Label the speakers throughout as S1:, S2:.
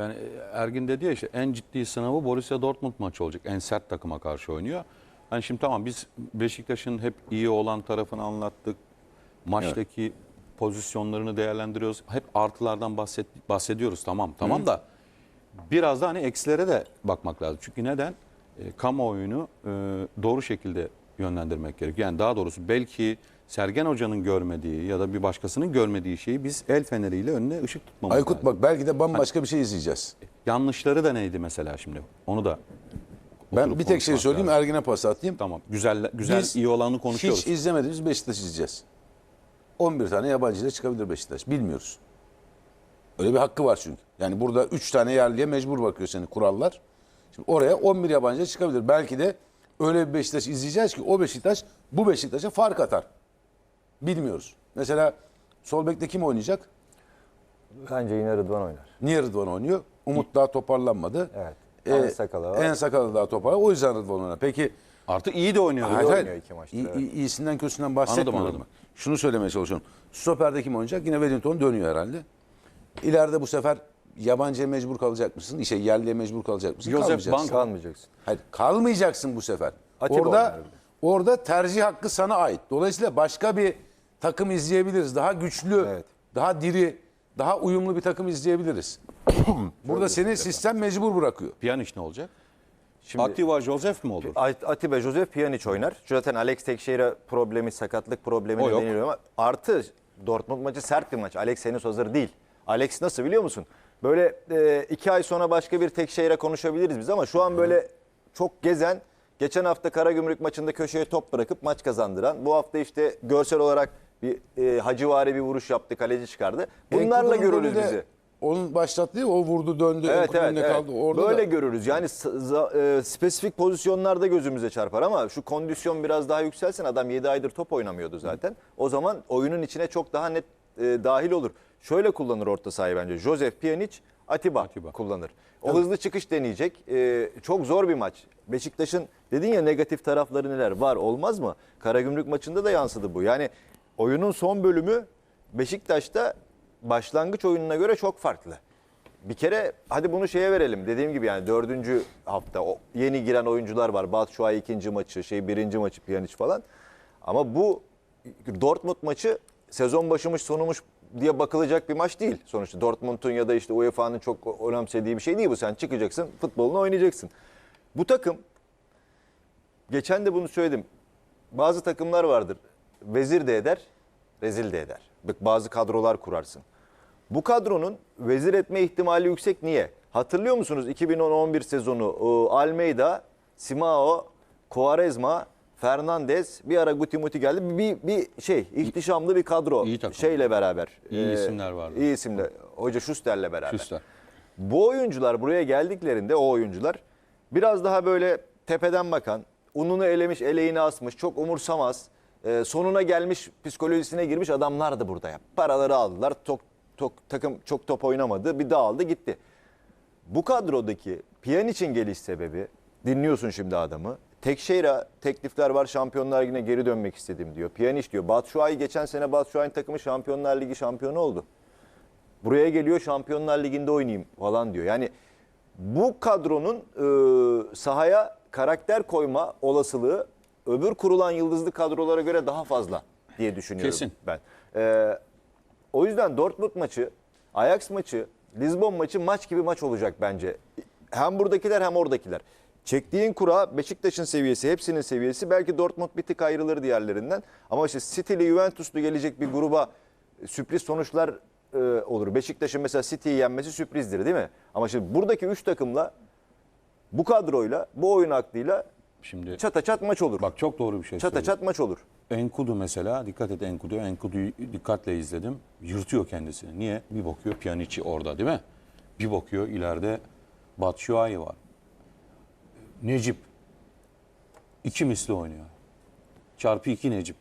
S1: Yani e, Ergin dedi ya işte en ciddi sınavı Borussia Dortmund maçı olacak. En sert takıma karşı oynuyor. Hani şimdi tamam biz Beşiktaş'ın hep iyi olan tarafını anlattık. Maçtaki pozisyonlarını değerlendiriyoruz. Hep artılardan bahset, bahsediyoruz tamam tamam da biraz da hani eksilere de bakmak lazım. Çünkü neden? E, kamuoyunu e, doğru şekilde yönlendirmek gerekiyor. Yani daha doğrusu belki Sergen Hoca'nın görmediği ya da bir başkasının görmediği şeyi biz el feneriyle önüne ışık tutmamız
S2: Aykut
S1: lazım.
S2: bak belki de bambaşka bir şey izleyeceğiz.
S1: Yanlışları da neydi mesela şimdi? Onu da
S2: Ben bir tek şey
S1: konuşmak
S2: söyleyeyim
S1: lazım.
S2: Ergin'e pas atayım.
S1: Tamam. Güzel güzel
S2: Biz
S1: iyi olanı konuşuyoruz.
S2: Hiç izlemediğimiz Beşiktaş izleyeceğiz. 11 tane yabancı ile çıkabilir Beşiktaş. Bilmiyoruz. Öyle bir hakkı var çünkü. Yani burada 3 tane yerliye mecbur bakıyor senin kurallar. Şimdi oraya 11 yabancı çıkabilir. Belki de öyle bir Beşiktaş izleyeceğiz ki o Beşiktaş bu Beşiktaş'a fark atar. Bilmiyoruz. Mesela sol bekte kim oynayacak?
S3: Bence yine Rıdvan oynar.
S2: Niye Rıdvan oynuyor? Umut daha toparlanmadı.
S3: Evet.
S2: Ee,
S3: En Sakala var.
S2: En Sakala daha toparlandı. O yüzden Rıdvan oynar. Peki
S1: Artı iyi de oynuyor.
S2: Hayır, hayır.
S3: oynuyor iki maçta,
S2: İyi-
S3: evet.
S2: iyi- iyisinden kötüsünden bahsetmiyorum.
S1: Anladım, anladım.
S2: Şunu söylemeye çalışıyorum. Stoper'de kim oynayacak? Yine Wellington dönüyor herhalde. İleride bu sefer yabancıya mecbur kalacak mısın? İşte yerliye mecbur kalacak mısın?
S1: Joseph
S2: Kalmayacaksın.
S1: Bank-
S3: Kalmayacaksın.
S2: Hayır, kalmayacaksın bu sefer.
S3: Atiba
S2: orada orada tercih hakkı sana ait. Dolayısıyla başka bir takım izleyebiliriz. Daha güçlü,
S3: Evet.
S2: daha diri, daha uyumlu bir takım izleyebiliriz. Burada seni sistem mecbur bırakıyor.
S1: Pjanic ne olacak?
S3: Şimdi
S1: Atiba Joseph mi olur?
S3: At- Atiba Joseph Pjanic oynar. Zaten Alex Teixeira problemi, sakatlık problemi deniliyor ama artı Dortmund maçı sert bir maç. Alex henüz hazır değil. Alex nasıl biliyor musun? Böyle e, iki ay sonra başka bir Teixeira konuşabiliriz biz ama şu an böyle çok gezen, geçen hafta Karagümrük maçında köşeye top bırakıp maç kazandıran, bu hafta işte görsel olarak bir e, hacıvari bir vuruş yaptı, kaleci çıkardı. Bunlarla
S2: Enkudu'nun
S3: görürüz
S2: golü de
S3: bizi.
S2: Onun başlattığı o vurdu döndü.
S3: Evet evet,
S2: önüne
S3: evet.
S2: kaldı. Orada
S3: Böyle
S2: da-
S3: görürüz. Yani s- za- e, spesifik pozisyonlarda gözümüze çarpar ama şu kondisyon biraz daha yükselsin. Adam 7 aydır top oynamıyordu zaten. O zaman oyunun içine çok daha net e, dahil olur. Şöyle kullanır orta sahayı bence. Josef Pjanic, Atiba,
S1: Atiba.
S3: kullanır. O hızlı çıkış deneyecek. E, çok zor bir maç. Beşiktaş'ın dedin ya negatif tarafları neler var olmaz mı? Karagümrük maçında da yansıdı bu. Yani oyunun son bölümü Beşiktaş'ta başlangıç oyununa göre çok farklı. Bir kere hadi bunu şeye verelim. Dediğim gibi yani dördüncü hafta o yeni giren oyuncular var. Batshuayi ikinci maçı, şey birinci maçı Pjanic falan. Ama bu Dortmund maçı sezon başımış sonumuş diye bakılacak bir maç değil. Sonuçta Dortmund'un ya da işte UEFA'nın çok önemsediği bir şey değil bu. Sen çıkacaksın, futbolunu oynayacaksın. Bu takım geçen de bunu söyledim. Bazı takımlar vardır. Vezir de eder, rezil de eder. Bazı kadrolar kurarsın. Bu kadronun vezir etme ihtimali yüksek. Niye? Hatırlıyor musunuz 2010-11 sezonu e, Almeida, Simao, Quaresma, Fernandez, bir ara Guti Muti geldi. Bir, bir şey, ihtişamlı bir kadro.
S1: İyi takım.
S3: Şeyle beraber.
S1: İyi isimler vardı.
S3: İyi isimler. Hoca Schuster'le beraber.
S1: Schuster.
S3: Bu oyuncular buraya geldiklerinde o oyuncular biraz daha böyle tepeden bakan, ununu elemiş, eleğini asmış, çok umursamaz, e, sonuna gelmiş psikolojisine girmiş adamlar da burada ya. Paraları aldılar, tok, tok, takım çok top oynamadı, bir dağıldı gitti. Bu kadrodaki Pjanic'in geliş sebebi, dinliyorsun şimdi adamı. Tekşehir'e teklifler var Şampiyonlar Ligi'ne geri dönmek istedim diyor. Pjanic diyor. Batshuayi geçen sene Batshuayi'nin takımı Şampiyonlar Ligi şampiyonu oldu. Buraya geliyor Şampiyonlar Ligi'nde oynayayım falan diyor. Yani bu kadronun e, sahaya karakter koyma olasılığı öbür kurulan yıldızlı kadrolara göre daha fazla diye düşünüyorum
S1: Kesin.
S3: ben. E, o yüzden Dortmund maçı, Ajax maçı, Lisbon maçı maç gibi maç olacak bence. Hem buradakiler hem oradakiler. Çektiğin kura Beşiktaş'ın seviyesi, hepsinin seviyesi. Belki Dortmund bir tık ayrılır diğerlerinden. Ama işte City'li Juventus'lu gelecek bir gruba sürpriz sonuçlar e, olur. Beşiktaş'ın mesela City'yi yenmesi sürprizdir değil mi? Ama şimdi buradaki 3 takımla bu kadroyla, bu oyun aklıyla
S1: Şimdi
S3: çata çat maç olur.
S1: bak çok doğru bir şey
S3: çata
S1: söyledin.
S3: çat maç olur.
S1: Enkudu mesela dikkat et Enkudu. Enkudu'yu dikkatle izledim. Yırtıyor kendisini. Niye? Bir bakıyor Pjanic'i orada değil mi? Bir bakıyor ileride Batshuayi var. Necip. iki misli oynuyor. Çarpı iki Necip.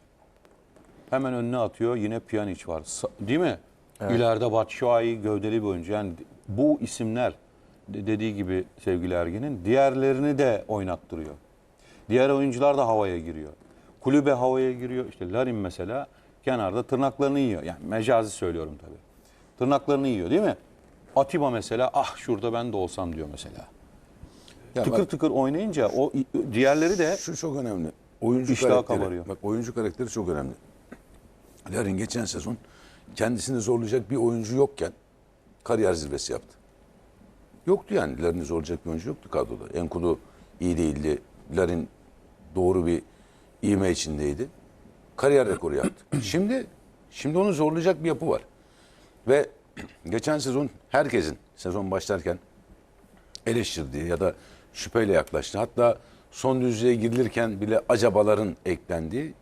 S1: Hemen önüne atıyor. Yine Pjanic var. Sa- Değil mi? İleride Batshuayi gövdeli bir oyuncu. Yani bu isimler de- dediği gibi sevgili Ergin'in diğerlerini de oynattırıyor. Diğer oyuncular da havaya giriyor. Kulübe havaya giriyor. İşte Larin mesela kenarda tırnaklarını yiyor. Yani mecazi söylüyorum tabii. Tırnaklarını yiyor değil mi? Atiba mesela ah şurada ben de olsam diyor mesela.
S2: Ya
S1: tıkır
S2: bak,
S1: tıkır oynayınca o diğerleri de
S2: şu çok önemli. Oyuncu karakteri.
S1: kabarıyor.
S2: Bak oyuncu karakteri çok önemli. Larin geçen sezon kendisini zorlayacak bir oyuncu yokken kariyer zirvesi yaptı. Yoktu yani. Larin'i zorlayacak bir oyuncu yoktu kadroda. Enkudu iyi değildi. Larin doğru bir ivme içindeydi. Kariyer rekoru yaptı. Şimdi şimdi onu zorlayacak bir yapı var. Ve geçen sezon herkesin sezon başlarken eleştirdiği ya da şüpheyle yaklaştı. Hatta son düzlüğe girilirken bile acabaların eklendiği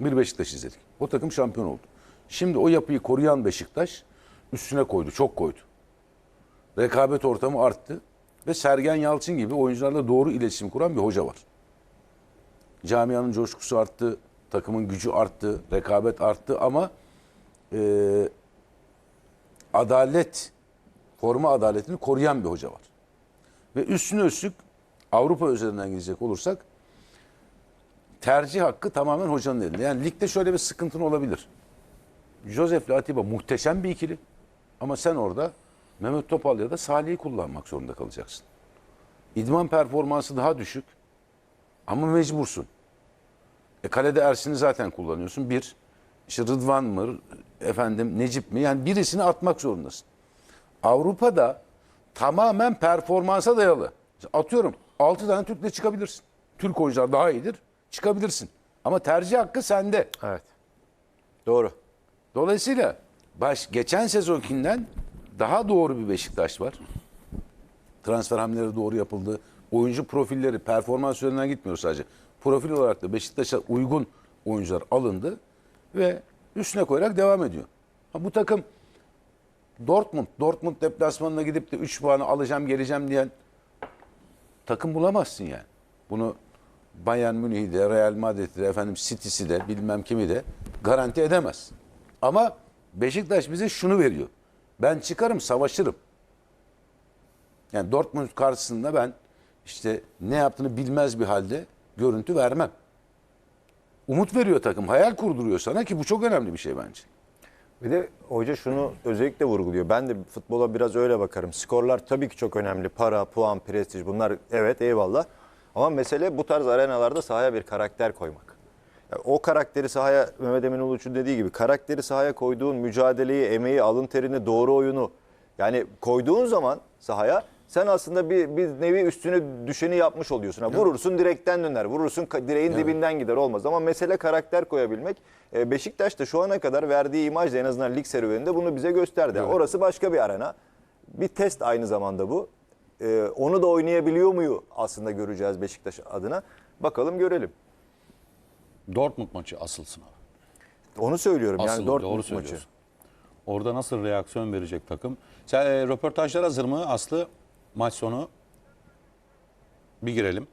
S2: bir Beşiktaş izledik. O takım şampiyon oldu. Şimdi o yapıyı koruyan Beşiktaş üstüne koydu, çok koydu. Rekabet ortamı arttı ve Sergen Yalçın gibi oyuncularla doğru iletişim kuran bir hoca var. Camianın coşkusu arttı, takımın gücü arttı, rekabet arttı ama eee, adalet, forma adaletini koruyan bir hoca var. Ve üstüne üstlük Avrupa üzerinden gidecek olursak tercih hakkı tamamen hocanın elinde. Yani ligde şöyle bir sıkıntın olabilir. Josef ile Atiba muhteşem bir ikili. Ama sen orada Mehmet Topal ya da Salih'i kullanmak zorunda kalacaksın. İdman performansı daha düşük. Ama mecbursun. E kalede Ersin'i zaten kullanıyorsun. Bir, işte Rıdvan mı, efendim Necip mi? Yani birisini atmak zorundasın. Avrupa'da tamamen performansa dayalı. Atıyorum 6 tane Türk'le çıkabilirsin. Türk oyuncular daha iyidir. Çıkabilirsin. Ama tercih hakkı sende.
S3: Evet. Doğru.
S2: Dolayısıyla baş geçen sezonkinden daha doğru bir Beşiktaş var. Transfer hamleleri doğru yapıldı. Oyuncu profilleri performans üzerinden gitmiyor sadece. Profil olarak da Beşiktaş'a uygun oyuncular alındı ve üstüne koyarak devam ediyor. Ha, bu takım Dortmund, Dortmund deplasmanına gidip de 3 puanı alacağım geleceğim diyen takım bulamazsın yani. Bunu Bayern Münih'i de, Real Madrid'i de, efendim City'si de, bilmem kimi de garanti edemez. Ama Beşiktaş bize şunu veriyor. Ben çıkarım, savaşırım. Yani Dortmund karşısında ben işte ne yaptığını bilmez bir halde görüntü vermem. Umut veriyor takım, hayal kurduruyor sana ki bu çok önemli bir şey bence.
S3: Bir de hoca şunu özellikle vurguluyor. Ben de futbola biraz öyle bakarım. Skorlar tabii ki çok önemli. Para, puan, prestij bunlar evet eyvallah. Ama mesele bu tarz arenalarda sahaya bir karakter koymak. Yani o karakteri sahaya Mehmet Emin Uluç'un dediği gibi karakteri sahaya koyduğun mücadeleyi, emeği, alın terini, doğru oyunu yani koyduğun zaman sahaya sen aslında bir, bir nevi üstüne düşeni yapmış oluyorsun. Ha, vurursun direkten döner, vurursun direğin dibinden gider olmaz. Ama mesele karakter koyabilmek. E, Beşiktaş da şu ana kadar verdiği imajla en azından lig serüveninde bunu bize gösterdi. Orası başka bir arena. Bir test aynı zamanda bu. E, onu da oynayabiliyor muyu aslında göreceğiz Beşiktaş adına. Bakalım görelim.
S1: Dortmund maçı asıl sınav.
S3: Onu söylüyorum
S1: Asıl
S3: yani
S1: doğru
S3: Dortmund maçı.
S1: söylüyorsun. Orada nasıl reaksiyon verecek takım? Sen e, röportajlar hazır mı Aslı? Maç sonu bir girelim.